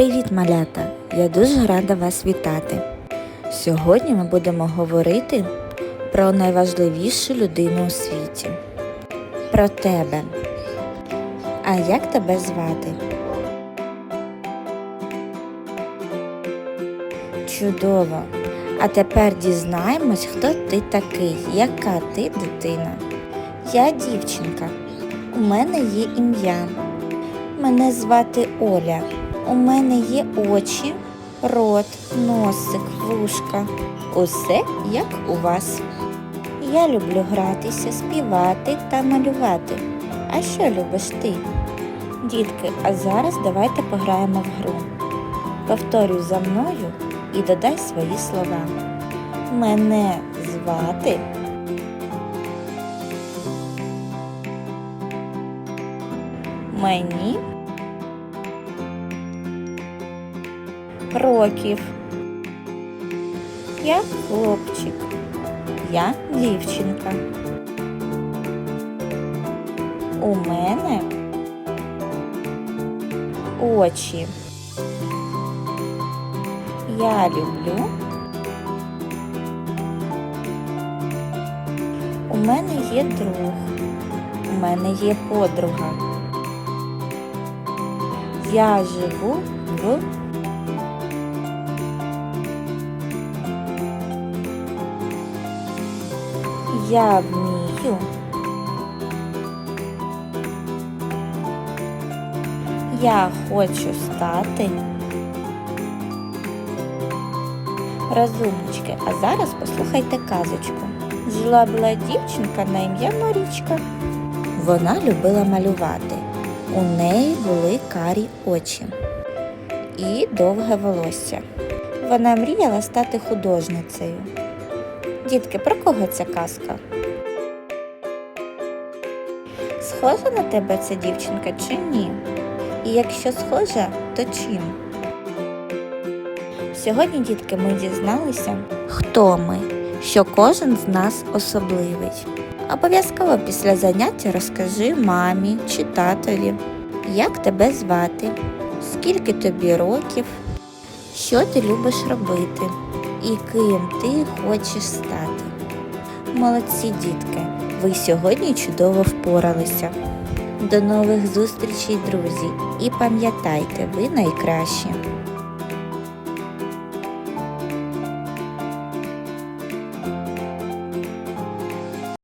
Привіт, малята! Я дуже рада вас вітати. Сьогодні ми будемо говорити про найважливішу людину у світі. Про тебе. А як тебе звати? Чудово! А тепер дізнаємось, хто ти такий, яка ти дитина. Я дівчинка. У мене є ім'я. Мене звати Оля. У мене є очі, рот, носик, вушка. Усе як у вас. Я люблю гратися, співати та малювати. А що любиш ти? Дітки, а зараз давайте пограємо в гру. Повторюй за мною і додай свої слова. Мене звати. Мені років. Я хлопчик. Я дівчинка. У мене очі. Я люблю. У мене є друг. У мене є подруга. Я живу в Я вмію. Я хочу стати. Розумнички, а зараз послухайте казочку. Жила була дівчинка на ім'я Марічка. Вона любила малювати. У неї були карі очі і довге волосся. Вона мріяла стати художницею. Дітки, про кого ця казка? Схожа на тебе ця дівчинка чи ні? І якщо схожа, то чим? Сьогодні, дітки, ми дізналися, хто ми, що кожен з нас особливий. Обов'язково після заняття розкажи мамі чи татові, як тебе звати, скільки тобі років, що ти любиш робити і ким ти хочеш стати. Молодці дітки, ви сьогодні чудово впоралися. До нових зустрічей, друзі, і пам'ятайте, ви найкращі.